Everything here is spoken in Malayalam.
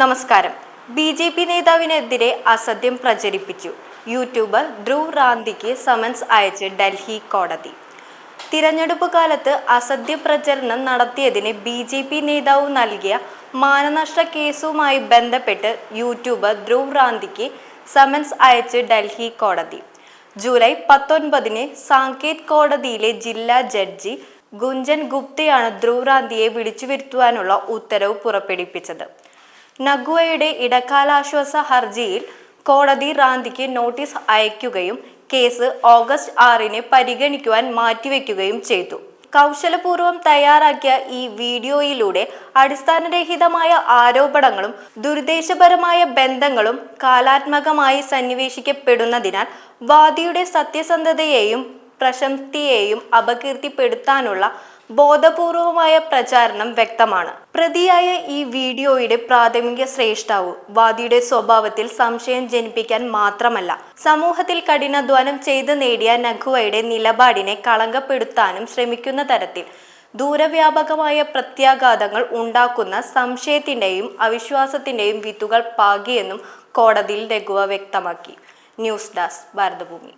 നമസ്കാരം. ബി ജെ പി നേതാവിനെതിരെ അസത്യം പ്രചരിപ്പിച്ചു. യൂട്യൂബർ ധ്രുവ് റാന്തിക്ക് സമൻസ് അയച്ച് ഡൽഹി കോടതി. തിരഞ്ഞെടുപ്പ് കാലത്ത് അസത്യ പ്രചരണം നടത്തിയതിന് ബി ജെ പി നേതാവ് നൽകിയ മാനനഷ്ട കേസുമായി ബന്ധപ്പെട്ട് യൂട്യൂബർ ധ്രുവ് റാന്തിക്ക് സമൻസ് അയച്ച് ഡൽഹി കോടതി. ജൂലൈ പത്തൊൻപതിന് സാങ്കേത് കോടതിയിലെ ജില്ലാ ജഡ്ജി ഗുഞ്ചൻ ഗുപ്തയാണ് ധ്രുവ് റാന്തിയെ വിളിച്ചു വരുത്തുവാനുള്ള ഉത്തരവ് പുറപ്പെടുവിപ്പിച്ചത്. നഗ്വയുടെ ഇടക്കാലാശ്വാസ ഹർജിയിൽ കോടതി റാന്തിക്ക് നോട്ടീസ് അയക്കുകയും കേസ് ഓഗസ്റ്റ് ആറിന് പരിഗണിക്കുവാൻ മാറ്റിവെക്കുകയും ചെയ്തു. കൗശലപൂർവം തയ്യാറാക്കിയ ഈ വീഡിയോയിലൂടെ അടിസ്ഥാനരഹിതമായ ആരോപണങ്ങളും ദുരുദ്ദേശപരമായ ബന്ധങ്ങളും കാലാത്മകമായി സന്നിവേശിക്കപ്പെടുന്നതിനാൽ വാദിയുടെ സത്യസന്ധതയെയും പ്രശസ്തിയെയും അപകീർത്തിപ്പെടുത്താനുള്ള ബോധപൂർവമായ പ്രചാരണം വ്യക്തമാണ്. പ്രതിയായ ഈ വീഡിയോയുടെ പ്രാഥമിക ശ്രേഷ്ഠാവ് വാദിയുടെ സ്വഭാവത്തിൽ സംശയം ജനിപ്പിക്കാൻ മാത്രമല്ല സമൂഹത്തിൽ കഠിനാധ്വാനം ചെയ്ത് നേടിയ നഖുവയുടെ നിലപാടിനെ കളങ്കപ്പെടുത്താനും ശ്രമിക്കുന്ന തരത്തിൽ ദൂരവ്യാപകമായ പ്രത്യാഘാതങ്ങൾ ഉണ്ടാക്കുന്ന സംശയത്തിന്റെയും അവിശ്വാസത്തിന്റെയും വിത്തുകൾ പാകിയെന്നും കോടതിയിൽ രഘുവ വ്യക്തമാക്കി. News desk Bharatabhoomi.